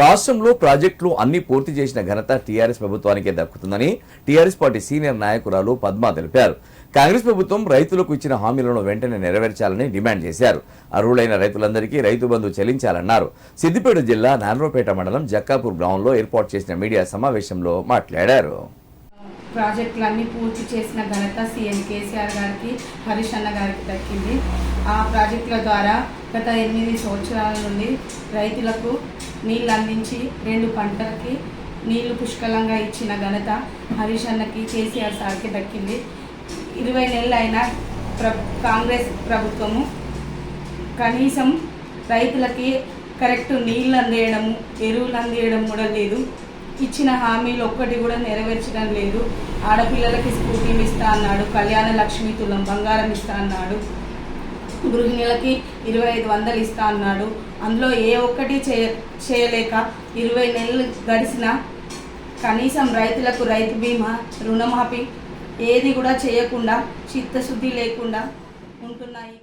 రాష్ట్రంలో ప్రాజెక్టులు అన్ని పూర్తి చేసిన ఘనత టీఆర్ఎస్ ప్రభుత్వానికే దక్కుతుందని టీఆర్ఎస్ పార్టీ సీనియర్ నాయకురాలు పద్మా తెలిపారు. కాంగ్రెస్ ప్రభుత్వం రైతులకు ఇచ్చిన హామీలను వెంటనే నెరవేర్చాలని డిమాండ్ చేశారు. అర్హులైన రైతులందరికీ రైతు బంధు చెల్లించాలన్నారు. సిద్దిపేట జిల్లా నారాయణపేట మండలం జక్కాపూర్ గ్రౌండ్లో ఏర్పాటు చేసిన మీడియా సమావేశంలో మాట్లాడారు. ప్రాజెక్టులన్నీ పూర్తి చేసిన ఘనత సీఎం కేసీఆర్ గారికి హరీష్ అన్న గారికి దక్కింది. ఆ ప్రాజెక్టుల ద్వారా గత ఎనిమిది సంవత్సరాల నుండి రైతులకు నీళ్ళు అందించి రెండు పంటలకి నీళ్ళు పుష్కలంగా ఇచ్చిన ఘనత హరీష్ అన్నకి కేసీఆర్ సార్కి దక్కింది. ఇరవై నెలలు అయిన ప్ర కాంగ్రెస్ ప్రభుత్వము కనీసం రైతులకి కరెక్ట్ నీళ్ళు అందేయడము ఎరువులు అందేయడం కూడా లేదు. ఇచ్చిన హామీలు ఒక్కటి కూడా నెరవేర్చడం లేదు. ఆడపిల్లలకి స్కూటీలు ఇస్తా అన్నాడు కళ్యాణ లక్ష్మి తులం బంగారం ఇస్తా అన్నాడు. గృహిణులకి ఇరవై ఐదు వందలు ఇస్తా అన్నాడు. అందులో ఏ ఒక్కటి చేయ చేయలేక ఇరవై నెలలు గడిచిన కనీసం రైతులకు రైతు బీమా రుణమాఫీ ఏది కూడా చేయకుండా చిత్తశుద్ధి లేకుండా ఉంటున్నాయి.